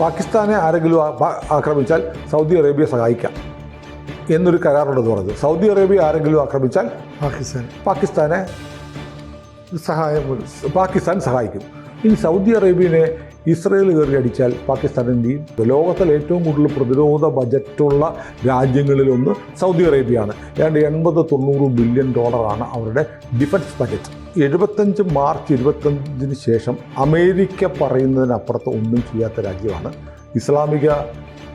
പാകിസ്ഥാനെ ആരെങ്കിലും ആക്രമിച്ചാൽ Saudi Arabia സഹായിക്കാം എന്നൊരു കരാറുണ്ടെന്ന് പറഞ്ഞത്. സൗദി അറേബ്യ ആരെങ്കിലും ആക്രമിച്ചാൽ പാകിസ്ഥാൻ. പാകിസ്ഥാനെ സഹായം പാകിസ്ഥാൻ സഹായിക്കും. ഇനി സൗദി അറേബ്യനെ ഇസ്രയേൽ കയറി അടിച്ചാൽ പാകിസ്ഥാൻ ലോകത്തിലെ ഏറ്റവും കൂടുതൽ പ്രതിരോധ ബജറ്റുള്ള രാജ്യങ്ങളിലൊന്ന് സൗദി അറേബ്യയാണ്. ഏതാണ്ട് എൺപത് തൊണ്ണൂറ് ബില്യൺ ഡോളറാണ് അവരുടെ ഡിഫൻസ് ബജറ്റ്. എഴുപത്തഞ്ച് മാർച്ച് ഇരുപത്തഞ്ചിന് ശേഷം അമേരിക്ക പറയുന്നതിനപ്പുറത്ത് ഒന്നും ചെയ്യാത്ത രാജ്യമാണ് ഇസ്ലാമിക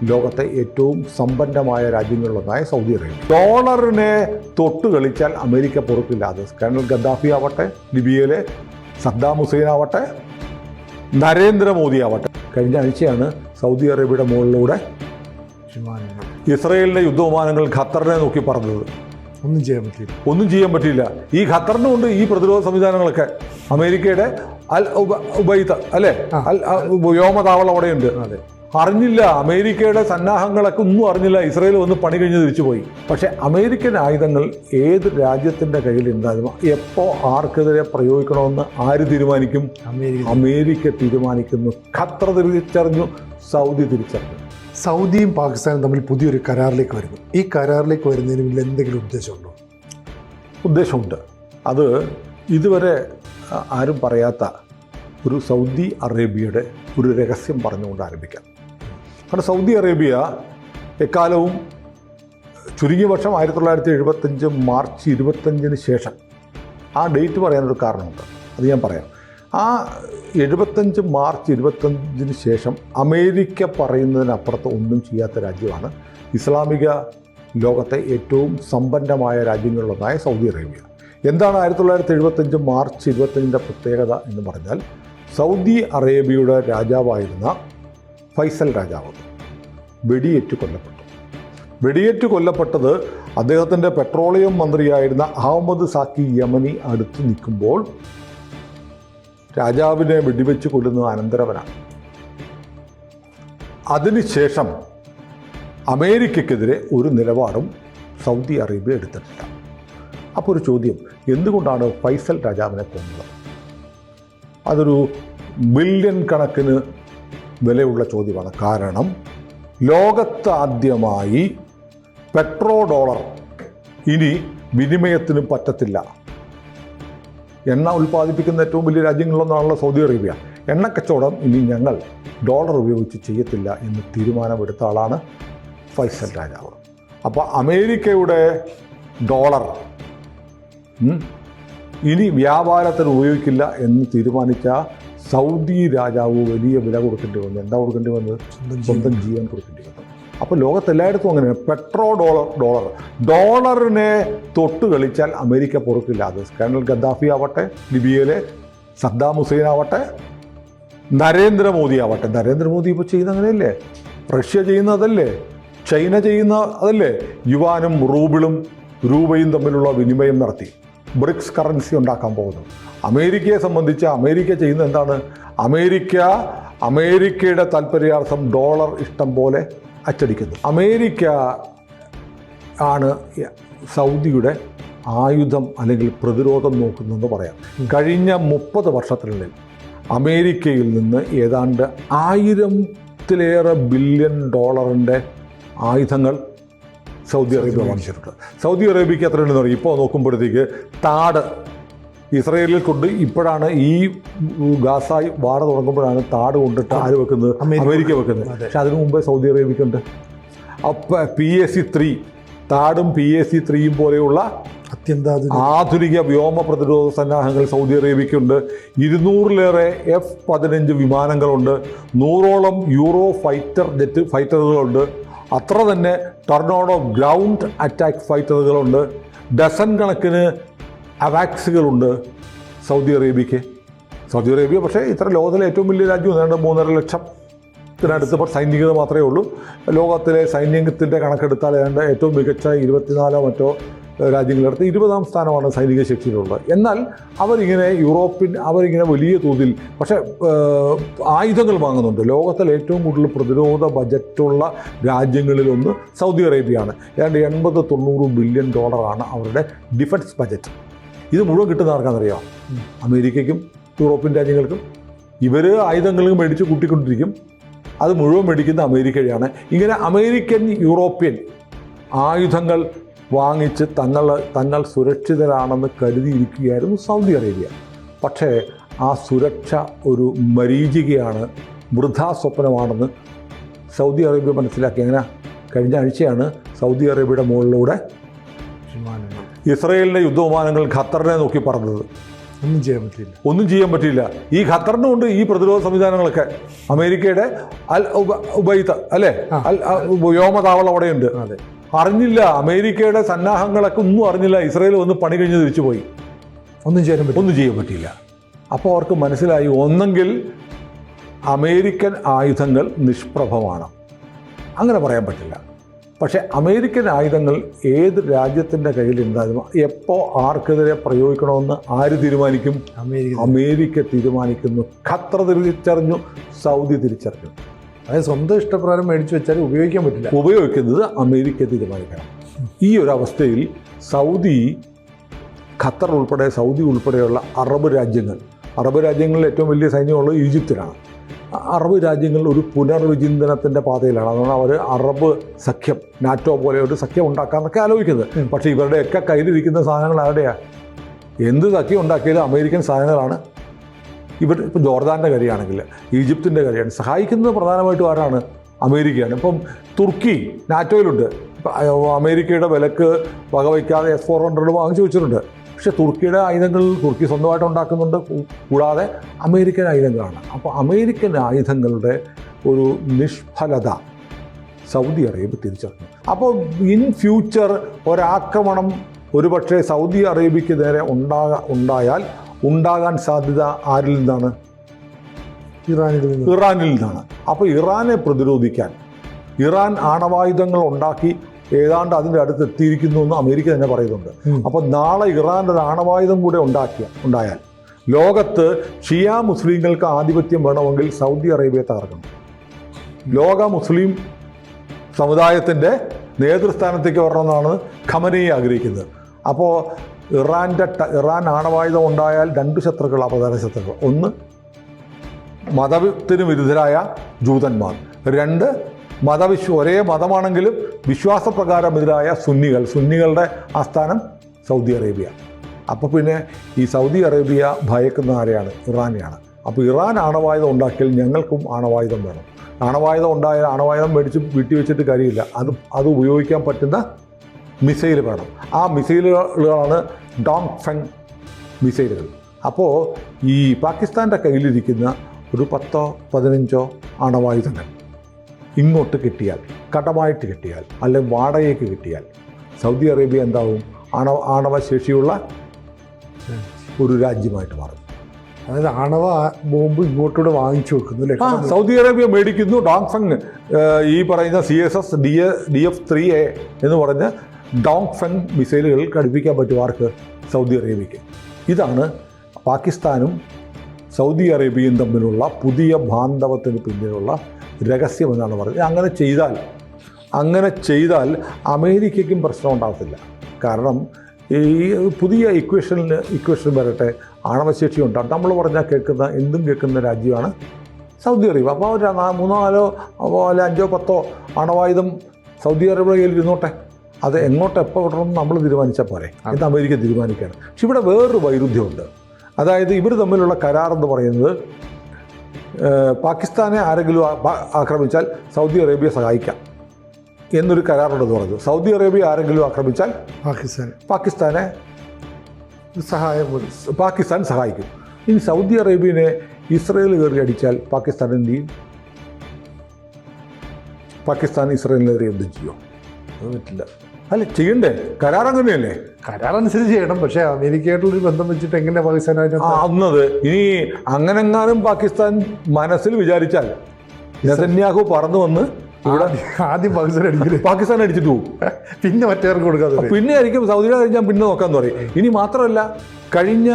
ലോകത്തെ ഏറ്റവും സമ്പന്നമായ രാജ്യങ്ങളിലൊന്നായ സൗദി അറേബ്യ. ഡോളറിനെ തൊട്ട് കളിച്ചാൽ അമേരിക്ക പൊറുക്കില്ലാതെ കേണൽ ഗദ്ദാഫി ആവട്ടെ ലിബിയയിലെ സദ്ദാം ഹുസൈൻ ആവട്ടെ നരേന്ദ്രമോദി ആവട്ടെ കഴിഞ്ഞ ആഴ്ചയാണ് സൗദി അറേബ്യയുടെ മുകളിലൂടെ ഇസ്രയേലിന്റെ യുദ്ധവിമാനങ്ങൾ ഖത്തറിനെ നോക്കി പറഞ്ഞത് ഒന്നും ചെയ്യാൻ പറ്റില്ല ഒന്നും ചെയ്യാൻ പറ്റില്ല ഈ ഖത്തറിനുണ്ട് ഈ പ്രതിരോധ സംവിധാനങ്ങളൊക്കെ. അമേരിക്കയുടെ അൽ ഉബ- ഉബൈദ അല്ലേ? അൽ വ്യോമതാവളം അവിടെയുണ്ട്. അതെ. അറിഞ്ഞില്ല. അമേരിക്കയുടെ സന്നാഹങ്ങളൊക്കെ ഒന്നും അറിഞ്ഞില്ല. ഇസ്രയേൽ വന്ന് പണി കഴിഞ്ഞ് തിരിച്ചു പോയി. പക്ഷേ അമേരിക്കൻ ആയുധങ്ങൾ ഏത് രാജ്യത്തിന്റെ കയ്യിൽ ഉണ്ടായാലും എപ്പോൾ ആർക്കെതിരെ പ്രയോഗിക്കണമെന്ന് ആര് തീരുമാനിക്കും? അമേരിക്ക. അമേരിക്ക തീരുമാനിക്കുന്നു. ഖത്തർ തിരിച്ചറിഞ്ഞു. സൗദി തിരിച്ചറിഞ്ഞു. സൗദിയും പാകിസ്ഥാനും തമ്മിൽ പുതിയൊരു കരാറിലേക്ക് വരുന്നു. ഈ കരാറിലേക്ക് വരുന്നതിന് മുന്നിൽ എന്തെങ്കിലും ഉദ്ദേശമുണ്ടോ? ഉദ്ദേശമുണ്ട്. അത് ഇതുവരെ ആരും പറയാത്ത ഒരു സൗദി അറേബ്യയുടെ ഒരു രഹസ്യം പറഞ്ഞുകൊണ്ട് ആരംഭിക്കാം. കാരണം സൗദി അറേബ്യ എക്കാലവും ചുരുങ്ങിയ വർഷം ആയിരത്തി തൊള്ളായിരത്തി എഴുപത്തഞ്ച് മാർച്ച് ഇരുപത്തഞ്ചിന് ശേഷം ആ ഡേറ്റ് പറയാനൊരു കാരണമുണ്ട്. അത് ഞാൻ പറയാം. ആ എഴുപത്തഞ്ച് മാർച്ച് ഇരുപത്തഞ്ചിന് ശേഷം അമേരിക്ക പറയുന്നതിനപ്പുറത്ത് ഒന്നും ചെയ്യാത്ത രാജ്യമാണ് ഇസ്ലാമിക ലോകത്തെ ഏറ്റവും സമ്പന്നമായ രാജ്യങ്ങളിലൊന്നായ സൗദി അറേബ്യ. എന്താണ് ആയിരത്തി തൊള്ളായിരത്തി എഴുപത്തഞ്ച് മാർച്ച് ഇരുപത്തഞ്ചിന്റെ പ്രത്യേകത എന്ന് പറഞ്ഞാൽ സൗദി അറേബ്യയുടെ രാജാവായിരുന്ന ഫൈസൽ രാജാവ് വെടിയേറ്റ് കൊല്ലപ്പെട്ടു. വെടിയേറ്റ് കൊല്ലപ്പെട്ടത് അദ്ദേഹത്തിന്റെ പെട്രോളിയം മന്ത്രിയായിരുന്ന അഹമ്മദ് സാക്കി യമനി അടുത്ത് നിൽക്കുമ്പോൾ രാജാവിനെ വെടിവെച്ച് കൊല്ലുന്നത് അനന്തരവനാണ്. അതിനുശേഷം അമേരിക്കക്കെതിരെ ഒരു നിലപാടും സൗദി അറേബ്യ എടുത്തിട്ടില്ല. അപ്പോൾ ഒരു ചോദ്യം എന്തുകൊണ്ടാണ് ഫൈസൽ രാജാവിനെ കൊന്നത്? അതൊരു ബില്യൺ കണക്കിന് വിലയുള്ള ചോദ്യമാണ്. കാരണം ലോകത്ത് ആദ്യമായി പെട്രോ ഡോളർ ഇനി വിനിമയത്തിനും പറ്റത്തില്ല. എണ്ണ ഉൽപ്പാദിപ്പിക്കുന്ന ഏറ്റവും വലിയ രാജ്യങ്ങളിലൊന്നാണല്ലോ സൗദി അറേബ്യ. എണ്ണ കച്ചവടം ഇനി ഞങ്ങൾ ഡോളർ ഉപയോഗിച്ച് ചെയ്യത്തില്ല എന്ന് തീരുമാനമെടുത്ത ആളാണ് ഫൈസൽ രാജാവ്. അപ്പോൾ അമേരിക്കയുടെ ഡോളർ ഇനി വ്യാപാരത്തിന് ഉപയോഗിക്കില്ല എന്ന് തീരുമാനിച്ച സൗദി രാജാവ് വലിയ വില കൊടുക്കേണ്ടി വന്നു. എന്താ കൊടുക്കേണ്ടി വന്നത്? സ്വന്തം സ്വന്തം ജീവൻ കൊടുക്കേണ്ടി വന്നു. അപ്പോൾ ലോകത്തെല്ലായിടത്തും അങ്ങനെ പെട്രോ ഡോളർ ഡോളർ. ഡോളറിനെ തൊട്ട് കളിച്ചാൽ അമേരിക്ക പൊറുക്കില്ല അത് കേണൽ ഗദ്ദാഫി ആവട്ടെ ലിബിയയിലെ സദ്ദാം ഹുസൈൻ ആവട്ടെ നരേന്ദ്രമോദി ആവട്ടെ. നരേന്ദ്രമോദി ഇപ്പോൾ ചെയ്യുന്ന അങ്ങനെയല്ലേ? റഷ്യ ചെയ്യുന്ന അതല്ലേ? ചൈന ചെയ്യുന്ന അതല്ലേ? യുവാനും റൂബിളും രൂപയും തമ്മിലുള്ള വിനിമയം നടത്തി. ബ്രിക്സ് കറൻസി ഉണ്ടാക്കാൻ പോകുന്നു. അമേരിക്കയെ സംബന്ധിച്ച് അമേരിക്ക ചെയ്യുന്നത് എന്താണ്? അമേരിക്ക അമേരിക്കയുടെ താല്പര്യാർത്ഥം ഡോളർ ഇഷ്ടം പോലെ അച്ചടിക്കുന്നു. അമേരിക്ക ആണ് സൗദിയുടെ ആയുധം അല്ലെങ്കിൽ പ്രതിരോധം നോക്കുന്നതെന്ന് പറയാം. കഴിഞ്ഞ മുപ്പത് വർഷത്തിനുള്ളിൽ അമേരിക്കയിൽ നിന്ന് ഏതാണ്ട് ആയിരത്തിലേറെ ബില്യൺ ഡോളറിന്റെ ആയുധങ്ങൾ സൗദി അറേബ്യ വാങ്ങിച്ചിട്ടുണ്ട്. സൗദി അറേബ്യക്ക് എത്ര ഉണ്ടെന്ന് പറയും. ഇപ്പോൾ നോക്കുമ്പോഴത്തേക്ക് താട് ഇസ്രയേലിൽ കൊണ്ട് ഇപ്പോഴാണ് ഈ ഗാസായി വാട തുടങ്ങുമ്പോഴാണ് താട് കൊണ്ടിട്ട് ആര് വെക്കുന്നത് അമേരിക്ക. വെക്കുന്നത്. പക്ഷെ അതിനു മുമ്പേ സൗദി അറേബ്യക്കുണ്ട് അപ്പം പി എസ് സി ത്രീ താടും പി എസ് സി ത്രീയും പോലെയുള്ള അത്യന്താധുനിക ആധുനിക വ്യോമ പ്രതിരോധ സന്നാഹങ്ങൾ സൗദി അറേബ്യക്കുണ്ട് ഇരുന്നൂറിലേറെ എഫ് പതിനഞ്ച് വിമാനങ്ങളുണ്ട്. നൂറോളം യൂറോ ഫൈറ്റർ ജെറ്റ് ഫൈറ്ററുകളുണ്ട്. അത്ര തന്നെ ടർണോഡോ ഗ്രൗണ്ട് അറ്റാക്ക് ഫൈറ്ററുകളുണ്ട് ഡസൺ കണക്കിന് അവാക്സുകളുണ്ട് സൗദി അറേബ്യക്ക് സൗദി അറേബ്യ പക്ഷേ ഇത്ര ലോകത്തിലെ ഏറ്റവും വലിയ രാജ്യം രണ്ട് മൂന്നര ലക്ഷം ത്തിനടുത്ത് ഇപ്പോൾ സൈനികത മാത്രമേ ഉള്ളൂ. ലോകത്തിലെ സൈന്യത്തിന്റെ കണക്കെടുത്താൽ ഏതാണ്ട് ഏറ്റവും മികച്ച ഇരുപത്തിനാലോ മറ്റോ രാജ്യങ്ങളെടുത്ത് ഇരുപതാം സ്ഥാനമാണ് സൈനിക ശക്തിയിലുള്ളത്. എന്നാൽ അവരിങ്ങനെ യൂറോപ്പിൻ അവരിങ്ങനെ വലിയ തോതിൽ പക്ഷേ ആയുധങ്ങൾ വാങ്ങുന്നുണ്ട്. ലോകത്തിൽ ഏറ്റവും കൂടുതൽ പ്രതിരോധ ബജറ്റുള്ള രാജ്യങ്ങളിലൊന്ന് സൗദി അറേബ്യയാണ്. ഏതാണ്ട് എൺപത് തൊണ്ണൂറ് ബില്യൺ ഡോളറാണ് അവരുടെ ഡിഫൻസ് ബജറ്റ്. ഇത് മുഴുവൻ കിട്ടുന്ന ആർക്കാണെന്നറിയാം? അമേരിക്കയ്ക്കും യൂറോപ്യൻ രാജ്യങ്ങൾക്കും. ഇവർ ആയുധങ്ങളും മേടിച്ച് കൂട്ടിക്കൊണ്ടിരിക്കും. അത് മുഴുവൻ മേടിക്കുന്ന അമേരിക്കയാണ്. ഇങ്ങനെ അമേരിക്കൻ യൂറോപ്യൻ ആയുധങ്ങൾ വാങ്ങിച്ച് തങ്ങൾ തങ്ങൾ സുരക്ഷിതരാണെന്ന് കരുതിയിരിക്കുകയായിരുന്നു സൗദി അറേബ്യ. പക്ഷേ ആ സുരക്ഷ ഒരു മരീചികയാണ് വൃഥാ സ്വപ്നമാണെന്ന് സൗദി അറേബ്യ മനസ്സിലാക്കി. അങ്ങനെ കഴിഞ്ഞ ആഴ്ചയാണ് സൗദി അറേബ്യയുടെ മുകളിലൂടെ ഇസ്രയേലിന്റെ യുദ്ധവിമാനങ്ങൾ ഖത്തറിനെ നോക്കി പറഞ്ഞത് ഒന്നും ചെയ്യാൻ പറ്റില്ല ഒന്നും ചെയ്യാൻ പറ്റില്ല ഈ ഖത്തറിനുണ്ട് ഈ പ്രതിരോധ സംവിധാനങ്ങളൊക്കെ. അമേരിക്കയുടെ അൽ ഉബ- ഉബൈത്ത് അല്ലേ അൽ വ്യോമതാവളം അവിടെയുണ്ട്. അതെ. അറിഞ്ഞില്ല. അമേരിക്കയുടെ സന്നാഹങ്ങളൊക്കെ ഒന്നും അറിഞ്ഞില്ല. ഇസ്രയേൽ വന്ന് പണി കഴിഞ്ഞ് തിരിച്ചു പോയി ഒന്നും ചെയ്യാൻ പറ്റും ഒന്നും ചെയ്യാൻ പറ്റിയില്ല. അപ്പോൾ അവർക്ക് മനസ്സിലായി ഒന്നെങ്കിൽ അമേരിക്കൻ ആയുധങ്ങൾ നിഷ്പ്രഭമാണ്. അങ്ങനെ പറയാൻ പറ്റില്ല. പക്ഷേ അമേരിക്കൻ ആയുധങ്ങൾ ഏത് രാജ്യത്തിന്റെ കയ്യിലുണ്ടാകും എപ്പോൾ ആർക്കെതിരെ പ്രയോഗിക്കണമെന്ന് ആര് തീരുമാനിക്കും? അമേരിക്ക. അമേരിക്ക തീരുമാനിക്കുന്നു. ഖത്തർ തിരിച്ചറിഞ്ഞു സൗദി തിരിച്ചറിഞ്ഞു. അതായത് സ്വന്തം ഇഷ്ടപ്രകാരം മേടിച്ചു വെച്ചാൽ ഉപയോഗിക്കാൻ പറ്റില്ല. ഉപയോഗിക്കുന്നത് അമേരിക്ക തീരുമാനിക്കണം ഈ ഒരു അവസ്ഥയിൽ സൗദി ഖത്തർ ഉൾപ്പെടെ സൗദി ഉൾപ്പെടെയുള്ള അറബ് രാജ്യങ്ങൾ അറബ് രാജ്യങ്ങളിൽ ഏറ്റവും വലിയ സൈന്യമുള്ളത് ഈജിപ്തിലാണ്. അറബ് രാജ്യങ്ങൾ ഒരു പുനർവിചിന്തനത്തിന്റെ പാതയിലാണ്. അതുകൊണ്ട് അവർ അറബ് സഖ്യം നാറ്റോ പോലെ ഒരു സഖ്യം ഉണ്ടാക്കാമെന്നൊക്കെ ആലോചിക്കുന്നത്. പക്ഷേ ഇവരുടെയൊക്കെ കയ്യിലിരിക്കുന്ന സാധനങ്ങൾ ആരുടെയാണ് എന്ത് സഖ്യം ഉണ്ടാക്കിയാലും അമേരിക്കൻ സാധനങ്ങളാണ്. ഇവർ ഇപ്പോൾ ജോർദാന്റെ കാര്യമാണെങ്കിൽ ഈജിപ്തിന്റെ കാര്യമാണ്. സഹായിക്കുന്നത് പ്രധാനമായിട്ടും ആരാണ്? അമേരിക്കയാണ്. ഇപ്പം തുർക്കി നാറ്റോയിലുണ്ട്. അമേരിക്കയുടെ വിലക്ക് വകവയ്ക്കാതെ എസ് ഫോർ ഹൺഡ്രഡ് വാങ്ങിച്ചു വെച്ചിട്ടുണ്ട്. പക്ഷേ തുർക്കിയുടെ ആയുധങ്ങൾ തുർക്കി സ്വന്തമായിട്ട് ഉണ്ടാക്കുന്നുണ്ട്. കൂടാതെ അമേരിക്കൻ ആയുധങ്ങളാണ്. അപ്പോൾ അമേരിക്കൻ ആയുധങ്ങളുടെ ഒരു നിഷ്ഫലത സൗദി അറേബ്യ തിരിച്ചറിഞ്ഞു. അപ്പോൾ ഇൻ ഫ്യൂച്ചർ ഒരാക്രമണം ഒരുപക്ഷെ സൗദി അറേബ്യക്ക് നേരെ ഉണ്ടാ ഉണ്ടായാൽ ഉണ്ടാകാൻ സാധ്യത ആരിൽ നിന്നാണ്? ഇറാനിൽ ഇറാനിൽ നിന്നാണ്. അപ്പോൾ ഇറാനെ പ്രതിരോധിക്കാൻ ഇറാൻ ആണവായുധങ്ങൾ ഉണ്ടാക്കി ഏതാണ്ട് അതിന്റെ അടുത്ത് എത്തിയിരിക്കുന്നു എന്ന് അമേരിക്ക തന്നെ പറയുന്നുണ്ട്. അപ്പോൾ നാളെ ഇറാൻ ഒരു ആണവായുധം കൂടെ ഉണ്ടാക്കിയ ഉണ്ടായാൽ ലോകത്ത് ഷിയ മുസ്ലിങ്ങൾക്ക് ആധിപത്യം വേണമെങ്കിൽ സൗദി അറേബ്യ തകർക്കണം. ലോക മുസ്ലിം സമുദായത്തിന്റെ നേതൃസ്ഥാനത്തേക്ക് വരണമെന്നാണ് ഖമനയെ ആഗ്രഹിക്കുന്നത്. അപ്പോൾ ഇറാന്റെ ഇറാൻ ആണവായുധം ഉണ്ടായാൽ രണ്ട് ശത്രുക്കളാണ് പ്രധാന ശത്രുക്കൾ. ഒന്ന് മതത്തിന് വിരുദ്ധരായ ജൂതന്മാർ. രണ്ട് മതവിശ്വ ഒരേ മതമാണെങ്കിലും വിശ്വാസപ്രകാരം എതിരായ സുന്നികൾ. സുന്നികളുടെ ആസ്ഥാനം സൗദി അറേബ്യ. അപ്പോൾ പിന്നെ ഈ സൗദി അറേബ്യ ഭയക്കുന്ന ആരെയാണ്? ഇറാനെയാണ്. അപ്പോൾ ഇറാൻ ആണവായുധം ഉണ്ടാക്കിയാൽ ഞങ്ങൾക്കും ആണവായുധം വേണം. ആണവായുധം ഉണ്ടായാൽ ആണവായുധം മേടിച്ച് വീട്ടി വെച്ചിട്ട് കാര്യമില്ല. അത് അത് ഉപയോഗിക്കാൻ പറ്റുന്ന മിസൈൽ വേണം. ആ മിസൈലുകളാണ് ഡോങ് ഫെങ് മിസൈലുകൾ. അപ്പോൾ ഈ പാകിസ്ഥാന്റെ കയ്യിലിരിക്കുന്ന ഒരു പത്തോ പതിനഞ്ചോ ആണവായുധങ്ങൾ ഇങ്ങോട്ട് കിട്ടിയാൽ കടമായിട്ട് കിട്ടിയാൽ അല്ലെങ്കിൽ വാടകയ്ക്ക് കിട്ടിയാൽ സൗദി അറേബ്യ എന്താവും? ആണവ ആണവശേഷിയുള്ള ഒരു രാജ്യമായിട്ട് മാറും. അതായത് ആണവ ബോംബ് ഇങ്ങോട്ടൂടെ വാങ്ങിച്ചു വെക്കുന്നു അല്ലേ? സൗദി അറേബ്യ മേടിക്കുന്നു ഡോങ് ഫെങ്. ഈ പറയുന്ന C S S D A D F three A എന്ന് പറഞ്ഞ ഡോങ് ഫെൻ മിസൈലുകൾ ഘടിപ്പിക്കാൻ പറ്റും ആർക്ക്? സൗദി അറേബ്യയ്ക്ക്. ഇതാണ് പാകിസ്ഥാനും സൗദി അറേബ്യയും തമ്മിലുള്ള പുതിയ ബാന്ധവത്തിന് പിന്നിലുള്ള രഹസ്യമെന്നാണ് പറയുന്നത്. അങ്ങനെ ചെയ്താൽ അങ്ങനെ ചെയ്താൽ അമേരിക്കയ്ക്കും പ്രശ്നം ഉണ്ടാകത്തില്ല. കാരണം ഈ പുതിയ ഇക്വേഷനിൽ ഇക്വേഷൻ വരട്ടെ ആണവശേഷി ഉണ്ടാകും. നമ്മൾ പറഞ്ഞാൽ കേൾക്കുന്ന എന്തും കേൾക്കുന്ന രാജ്യമാണ് സൗദി അറേബ്യ. അപ്പോൾ മൂന്നോ നാലോ അല്ല അഞ്ചോ പത്തോ ആണവായുധം സൗദി അറേബ്യയിൽ ഇരുന്നോട്ടെ. അത് എങ്ങോട്ട് എപ്പോൾ വിടണം നമ്മൾ തീരുമാനിച്ചാൽ പോരെ. ഇത് അമേരിക്ക തീരുമാനിക്കുകയാണ്. പക്ഷെ ഇവിടെ വേറൊരു വൈരുദ്ധ്യമുണ്ട്. അതായത് ഇവർ തമ്മിലുള്ള കരാർ എന്ന് പറയുന്നത് പാകിസ്ഥാനെ ആരെങ്കിലും ആക്രമിച്ചാൽ സൗദി അറേബ്യ സഹായിക്കാം എന്നൊരു കരാറുണ്ടെന്ന് പറഞ്ഞു. സൗദി അറേബ്യ ആരെങ്കിലും ആക്രമിച്ചാൽ പാകിസ്ഥാൻ പാകിസ്ഥാനെ സഹായം പാകിസ്ഥാൻ സഹായിക്കും. ഇനി സൗദി അറേബ്യനെ ഇസ്രയേൽ കയറി അടിച്ചാൽ പാകിസ്ഥാൻ എന്ത് ചെയ്യും? പാകിസ്ഥാൻ ഇസ്രയേലിനെതിരെ എന്തും ചെയ്യും? അത് പറ്റില്ല. അല്ല ചെയ്യണ്ടേ? കരാർ അങ്ങനെയല്ലേ കരാർ അനുസരിച്ച് ചെയ്യണം പക്ഷേ അമേരിക്കയായിട്ടുള്ളൊരു ബന്ധം വെച്ചിട്ട് എങ്ങനെ പാകിസ്ഥാനായിട്ട് അന്നത്. ഇനി അങ്ങനെങ്ങാനും പാകിസ്ഥാൻ മനസ്സിൽ വിചാരിച്ചാൽ നെതന്യാഹു പറന്നു വന്ന് ഇവിടെ ആദ്യം പാകിസ്ഥാൻ അടിച്ചിട്ട് പാകിസ്ഥാൻ അടിച്ചിട്ട് പോകും പിന്നെ മറ്റേവർക്ക് കൊടുക്കാതെ പിന്നെ ആയിരിക്കും സൗദിയുടെ കഴിഞ്ഞാൽ പിന്നെ നോക്കാൻ പറയും. ഇനി മാത്രമല്ല കഴിഞ്ഞ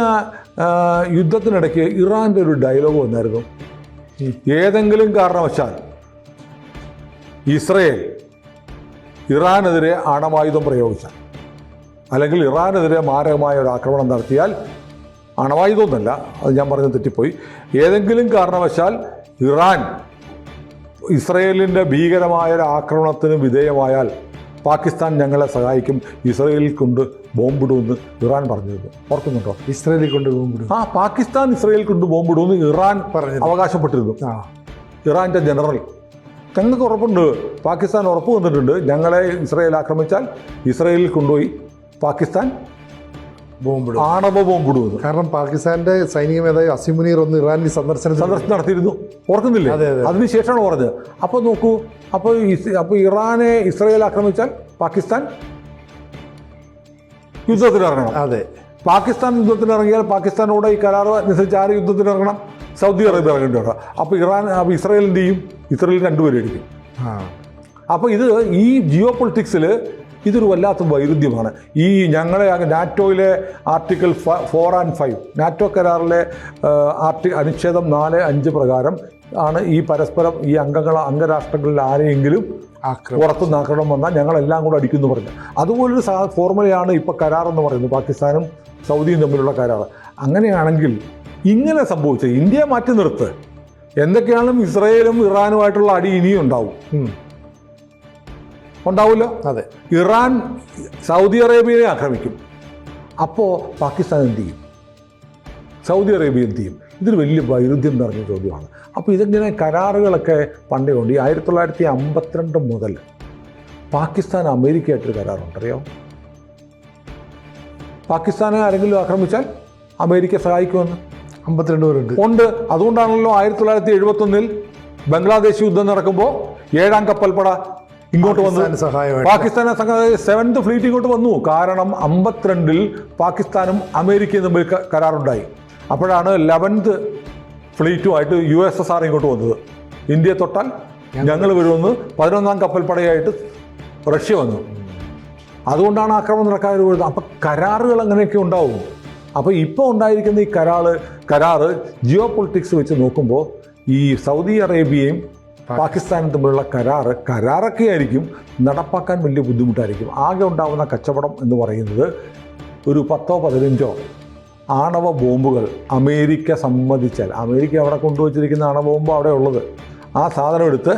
യുദ്ധത്തിനിടയ്ക്ക് ഇറാന്റെ ഒരു ഡയലോഗ് വന്നായിരുന്നു. ഏതെങ്കിലും കാരണവശാൽ ഇസ്രയേൽ ഇറാനെതിരെ ആണവായുധം പ്രയോഗിച്ചാൽ അല്ലെങ്കിൽ ഇറാനെതിരെ മാരകമായ ഒരു ആക്രമണം നടത്തിയാൽ അണവായുധമൊന്നല്ല അത് ഞാൻ പറഞ്ഞ് തെറ്റിപ്പോയി. ഏതെങ്കിലും കാരണവശാൽ ഇറാൻ ഇസ്രയേലിന്റെ ഭീകരമായ ഒരു ആക്രമണത്തിന് വിധേയമായാൽ പാകിസ്ഥാൻ ഞങ്ങളെ സഹായിക്കും. ഇസ്രയേലിൽ കൊണ്ട് ബോംബിടുമെന്ന് ഇറാൻ പറഞ്ഞിരുന്നു. ഓർക്കുന്നുണ്ടോ? ഇസ്രയേലിൽ കൊണ്ട് ബോംബിടും. ആ പാകിസ്ഥാൻ ഇസ്രയേലിൽ കൊണ്ട് ബോംബിടുമെന്ന് ഇറാൻ പറഞ്ഞു അവകാശപ്പെട്ടിരുന്നു. ഇറാന്റെ ജനറൽ ഞങ്ങൾക്ക് ഉറപ്പുണ്ട്. പാകിസ്ഥാൻ ഉറപ്പ് വന്നിട്ടുണ്ട്. ഞങ്ങളെ ഇസ്രയേൽ ആക്രമിച്ചാൽ ഇസ്രയേലിൽ കൊണ്ടുപോയി പാകിസ്ഥാൻ ബോംബിടും. ആണവ ബോംബിടും. കാരണം പാകിസ്ഥാന്റെ സൈനിക മേധാവി അസിമുനീർ ഒന്ന് ഇറാനിൽ സന്ദർശനം സന്ദർശനം നടത്തിയിരുന്നു. ഓർക്കുന്നില്ലേ? അതെ, അതെ. അതിനുശേഷമാണ് പറഞ്ഞത്. അപ്പോൾ നോക്കൂ അപ്പോൾ അപ്പോൾ ഇറാനെ ഇസ്രയേൽ ആക്രമിച്ചാൽ പാകിസ്ഥാൻ യുദ്ധത്തിനിറങ്ങണം. അതെ. പാകിസ്ഥാൻ യുദ്ധത്തിനിറങ്ങിയാൽ പാകിസ്ഥാനോട് ഈ കരാർ അനുസരിച്ച് ആര് യുദ്ധത്തിനിറങ്ങണം? സൗദി അറേബ്യ ഇറങ്ങേണ്ടി വരണം അപ്പോൾ ഇറാൻ അപ്പോൾ ഇസ്രായേലിന്റെയും ഇസ്രായേലും രണ്ടുപേരും അടിക്കും. അപ്പോൾ ഇത് ഈ ജിയോ പൊളിറ്റിക്സിൽ ഇതൊരു വല്ലാത്ത വൈരുദ്ധ്യമാണ്. ഈ ഞങ്ങളെ നാറ്റോയിലെ article four and five NATO കരാറിലെ ആർട്ടി അനുച്ഛേദം നാല് അഞ്ച് പ്രകാരം ആണ് ഈ പരസ്പരം ഈ അംഗങ്ങൾ അംഗരാഷ്ട്രങ്ങളിൽ ആരെയെങ്കിലും പുറത്തുനിന്ന് ആക്രമണം വന്നാൽ ഞങ്ങളെല്ലാം കൂടെ അടിക്കുന്നു പറഞ്ഞു. അതുപോലൊരു സാ ഫോർമുലയാണ് ഇപ്പോൾ കരാർ എന്ന് പറയുന്നത് പാകിസ്ഥാനും സൗദിയും തമ്മിലുള്ള കരാർ അങ്ങനെയാണെങ്കിൽ ഇങ്ങനെ സംഭവിച്ചത്. ഇന്ത്യ മാറ്റി നിർത്ത്. എന്തൊക്കെയാണെങ്കിലും ഇസ്രയേലും ഇറാനുമായിട്ടുള്ള അടി ഇനിയും ഉണ്ടാവും. ഉണ്ടാവില്ല. അതെ. ഇറാൻ സൗദി അറേബ്യയെ ആക്രമിക്കും. അപ്പോൾ പാകിസ്ഥാൻ എന്ത് ചെയ്യും? സൗദി അറേബ്യ എന്ത് ചെയ്യും? ഇതൊരു വലിയ വൈരുദ്ധ്യം നിറഞ്ഞ ചോദ്യമാണ്. അപ്പോൾ ഇതിങ്ങനെ കരാറുകളൊക്കെ പണ്ടേ ഉണ്ട്? ഈ ആയിരത്തി തൊള്ളായിരത്തി അമ്പത്തിരണ്ട് മുതൽ പാകിസ്ഥാൻ അമേരിക്കയായിട്ടൊരു കരാറുണ്ട് അറിയോ പാകിസ്ഥാനെ ആരെങ്കിലും ആക്രമിച്ചാൽ അമേരിക്ക സഹായിക്കുമെന്ന്? അമ്പത്തിരണ്ട് പേരുണ്ട്. ഉണ്ട്. അതുകൊണ്ടാണല്ലോ ആയിരത്തി തൊള്ളായിരത്തി എഴുപത്തൊന്നിൽ ബംഗ്ലാദേശ് യുദ്ധം നടക്കുമ്പോൾ ഏഴാം കപ്പൽപ്പട ഇങ്ങോട്ട് വന്നു. സഹായം പാകിസ്ഥാനെ സെവൻത് ഫ്ലീറ്റ് ഇങ്ങോട്ട് വന്നു. കാരണം അമ്പത്തിരണ്ടിൽ പാകിസ്ഥാനും അമേരിക്കയും തമ്മിൽ കരാറുണ്ടായി. അപ്പോഴാണ് ലെവൻത്ത് ഫ്ലീറ്റുമായിട്ട് യു എസ് എസ് ആർ ഇങ്ങോട്ട് വന്നത്. ഇന്ത്യ തൊട്ടാൽ ഞങ്ങൾ വരുമെന്ന് പതിനൊന്നാം കപ്പൽപ്പടയായിട്ട് റഷ്യ വന്നു. അതുകൊണ്ടാണ് ആക്രമണം നടക്കാതെ വരുന്നത്. അപ്പം കരാറുകൾ അങ്ങനെയൊക്കെ ഉണ്ടാവും. അപ്പോൾ ഇപ്പോൾ ഉണ്ടായിരിക്കുന്ന ഈ കരാറ് കരാറ് ജിയോ പൊളിറ്റിക്സ് വെച്ച് നോക്കുമ്പോൾ ഈ സൗദി അറേബ്യയും പാകിസ്ഥാനും തമ്മിലുള്ള കരാറ് കരാറൊക്കെ ആയിരിക്കും നടപ്പാക്കാൻ വലിയ ബുദ്ധിമുട്ടായിരിക്കും. ആകെ ഉണ്ടാകുന്ന കച്ചവടം എന്ന് പറയുന്നത് ഒരു പത്തോ പതിനഞ്ചോ ആണവ ബോംബുകൾ അമേരിക്ക സമ്മതിച്ചാൽ അമേരിക്ക അവിടെ കൊണ്ടുവച്ചിരിക്കുന്ന ആണവ ബോംബ് അവിടെ ഉള്ളത്. ആ സാധനം എടുത്ത്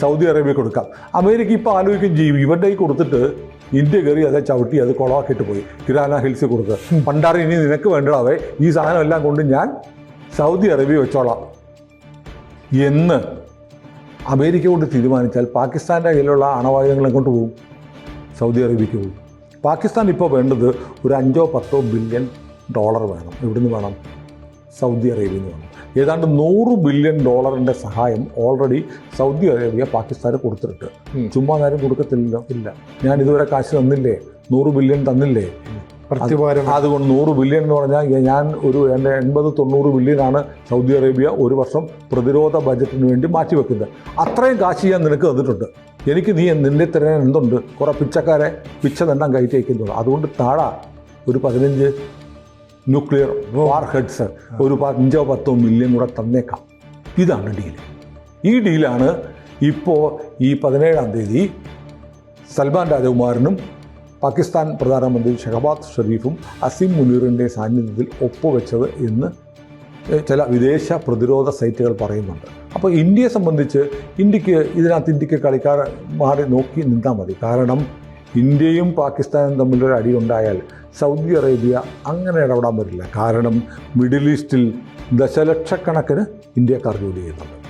സൗദി അറേബ്യ കൊടുക്കാം. അമേരിക്ക ഇപ്പോൾ ആലോചിക്കുകയും ചെയ്യും ഇവരുടെ കൈ കൊടുത്തിട്ട് ഇന്ത്യ കയറി അതെ ചവിട്ടി അത് കുളമാക്കിയിട്ട് പോയി. കിരാന ഹിൽസ് കൊടുത്ത് പണ്ടാറ് ഇനി നിനക്ക് വേണ്ടതാവേ. ഈ സാധനം എല്ലാം കൊണ്ട് ഞാൻ സൗദി അറേബ്യ വെച്ചോളാം. എന്ന് അമേരിക്ക കൊണ്ട് തീരുമാനിച്ചാൽ പാകിസ്ഥാന്റെ കയ്യിലുള്ള അണവായുധങ്ങൾ എങ്ങോട്ട് പോകും സൗദി അറേബ്യക്ക് പോകും പാകിസ്ഥാൻ ഇപ്പോൾ വേണ്ടത് ഒരു അഞ്ചോ പത്തോ ബില്യൺ ഡോളർ വേണം. എവിടുന്ന് വേണം? സൗദി അറേബ്യയിൽ നിന്ന് വേണം. ഏതാണ്ട് നൂറ് ബില്യൺ ഡോളറിന്റെ സഹായം ഓൾറെഡി സൗദി അറേബ്യ പാകിസ്ഥാന് കൊടുത്തിട്ടുണ്ട്. ചുമ്മാ നേരം കൊടുക്കത്തില്ലല്ലോ ഇല്ല. ഞാൻ ഇതുവരെ കാശ് തന്നില്ലേ? നൂറ് ബില്യൺ തന്നില്ലേ? പ്രത്യുപകാരം. അതുകൊണ്ട് നൂറ് ബില്യൺ എന്ന് പറഞ്ഞാൽ ഞാൻ ഒരു എന്റെ എൺപത് തൊണ്ണൂറ് ബില്യനാണ് സൗദി അറേബ്യ ഒരു വർഷം പ്രതിരോധ ബജറ്റിന് വേണ്ടി മാറ്റിവെക്കുന്നത് അത്രയും കാശ് ഞാൻ നിനക്ക് തന്നിട്ടുണ്ട്. എനിക്ക് നീ നിന്റെ തരാൻ എന്തുണ്ട്? കുറേ പിച്ചക്കാരെ പിച്ച തന്നെ കയറ്റി വയ്ക്കുന്നുള്ളൂ അതുകൊണ്ട് താഴാ ഒരു പതിനഞ്ച് ന്യൂക്ലിയർ വാർ ഹെഡ്സ് ഒരു അഞ്ചോ പത്തോ മില്യൺ കൂടെ തന്നേക്കാം. ഇതാണ് ഡീൽ ഈ ഡീലാണ് ഇപ്പോൾ ഈ പതിനേഴാം തീയതി സൽമാൻ രാജകുമാരനും പാകിസ്ഥാൻ പ്രധാനമന്ത്രി ഷഹബാദ് ഷെരീഫും അസീം മുനീറിന്റെ സാന്നിധ്യത്തിൽ ഒപ്പുവെച്ചത് എന്ന് ചില വിദേശ പ്രതിരോധ സൈറ്റുകൾ പറയുന്നുണ്ട്. അപ്പോൾ ഇന്ത്യയെ സംബന്ധിച്ച് ഇന്ത്യയ്ക്ക് ഇതിനകത്ത് ഇന്ത്യയ്ക്ക് കളിക്കാർ മാറി നോക്കി നിന്നാൽ മതി. കാരണം ഇന്ത്യയും പാകിസ്ഥാനും തമ്മിലൊരു അടി ഉണ്ടായാൽ സൗദി അറേബ്യ അങ്ങനെ ഇടപെടാൻ പറ്റില്ല. കാരണം മിഡിൽ ഈസ്റ്റിൽ ദശലക്ഷക്കണക്കിന് ഇന്ത്യക്കാർ ജോലി ചെയ്യുന്നുണ്ട്.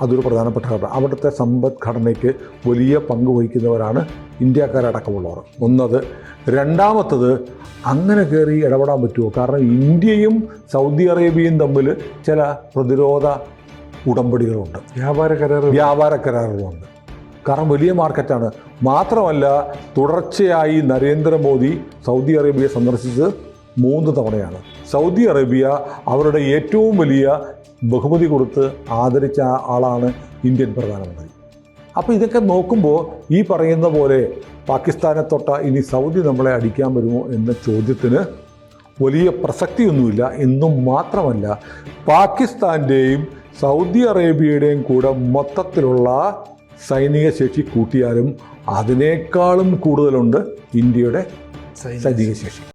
അതൊരു പ്രധാനപ്പെട്ട ഘടന. അവിടുത്തെ സമ്പദ്ഘടനയ്ക്ക് വലിയ പങ്ക് വഹിക്കുന്നവരാണ് ഇന്ത്യക്കാരടക്കമുള്ളവർ. ഒന്നത് രണ്ടാമത്തത് അങ്ങനെ കയറി ഇടപെടാൻ പറ്റുമോ? കാരണം ഇന്ത്യയും സൗദി അറേബ്യയും തമ്മിൽ ചില പ്രതിരോധ ഉടമ്പടികളുണ്ട്. വ്യാപാര കരാർ വ്യാപാര കരാറുകളുണ്ട്. കാരണം വലിയ മാർക്കറ്റാണ്. മാത്രമല്ല തുടർച്ചയായി നരേന്ദ്രമോദി സൗദി അറേബ്യ സന്ദർശിച്ചത് മൂന്ന് തവണയാണ്. സൗദി അറേബ്യ അവരുടെ ഏറ്റവും വലിയ ബഹുമതി കൊടുത്ത് ആദരിച്ച ആളാണ് ഇന്ത്യൻ പ്രധാനമന്ത്രി. അപ്പോൾ ഇതൊക്കെ നോക്കുമ്പോൾ ഈ പറയുന്ന പോലെ പാകിസ്ഥാനെ തൊട്ട ഇനി സൗദി നമ്മളെ അടിക്കാൻ വരുമോ എന്ന ചോദ്യത്തിന് വലിയ പ്രസക്തിയൊന്നുമില്ല. എന്നും മാത്രമല്ല പാകിസ്ഥാന്റെയും സൗദി അറേബ്യയുടെയും കൂടെ മൊത്തത്തിലുള്ള സൈനിക ശേഷി കൂട്ടിയാലും അതിനേക്കാളും കൂടുതലുണ്ട് ഇന്ത്യയുടെ സൈനിക ശേഷി.